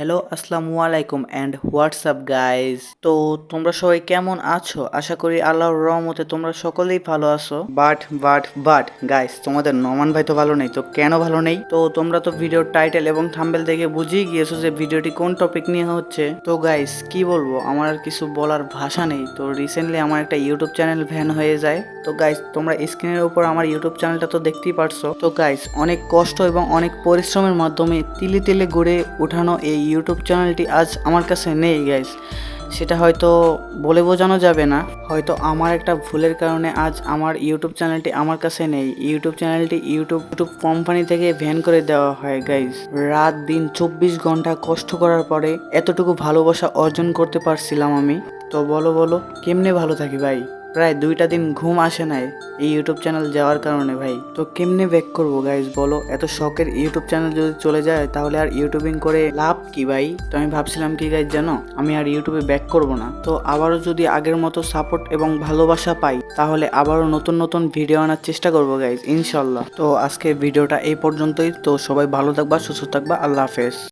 Hello, আসসালামু আলাইকুম and WhatsApp guys তো তোমরা সবাই কেমন আছো? আশা করি আল্লাহর রহমতে তোমরা সকলেই ভালো আছো। বাট বাট বাট গাইজ তোমাদের নমান ভাই তো ভালো নেই, তো কেন ভালো নেই? তো তোমরা তো ভিডিওর টাইটেল এবং থাম্বেল দেখে বুঝেই গিয়েছো যে ভিডিওটি কোন টপিক নিয়ে হচ্ছে। তো গাইজ কি বলব, আমার আর কিছু বলার ভাষা নেই। তো রিসেন্টলি আমার একটা ইউটিউব চ্যানেল ভ্যান হয়ে যায়। তো গাইজ তোমরা স্ক্রিনের উপর আমার ইউটিউব চ্যানেলটা তো দেখতেই পারছ। তো গাইজ অনেক কষ্ট এবং অনেক পরিশ্রমের মাধ্যমে তিলে তিলে গড়ে ওঠানো এই ইউটিউব চ্যানেলটি আজ আমার কাছে নেই গাইজ সেটা হয়তো বলে বোঝানো যাবে না। হয়তো আমার একটা ভুলের কারণে আজ আমার ইউটিউব চ্যানেলটি আমার কাছে নেই। ইউটিউব চ্যানেলটি ইউটিউব ইউটিউব কোম্পানি থেকে ভ্যান করে দেওয়া হয় গাইজ রাত দিন চব্বিশ ঘণ্টা কষ্ট করার পরে এতটুকু ভালোবাসা অর্জন করতে পারছিলাম আমি। তো বলো বলো, কেমনে ভালো থাকি, ভাই? প্রায় দুইটা দিন ঘুম আসে নাই এই ইউটিউব চ্যানেল যাওয়ার কারণে ভাই। তো কেমনে ব্যাক করব গাইজ বলো? এত শখের ইউটিউব চ্যানেল যদি চলে যায়, তাহলে আর ইউটিউবিং করে লাভ কি ভাই? তো আমি ভাবছিলাম কি গাইজ জানো? আমি আর ইউটিউবে ব্যাক করব না। তো আবারও যদি আগের মতো সাপোর্ট এবং ভালোবাসা পাই, তাহলে আবারও নতুন নতুন ভিডিও আনার চেষ্টা করব গাইজ ইনশাল্লাহ। তো আজকে ভিডিওটা এই পর্যন্তই। তো সবাই ভালো থাকবা, সুস্থ থাকবা, আল্লাহ হাফেজ।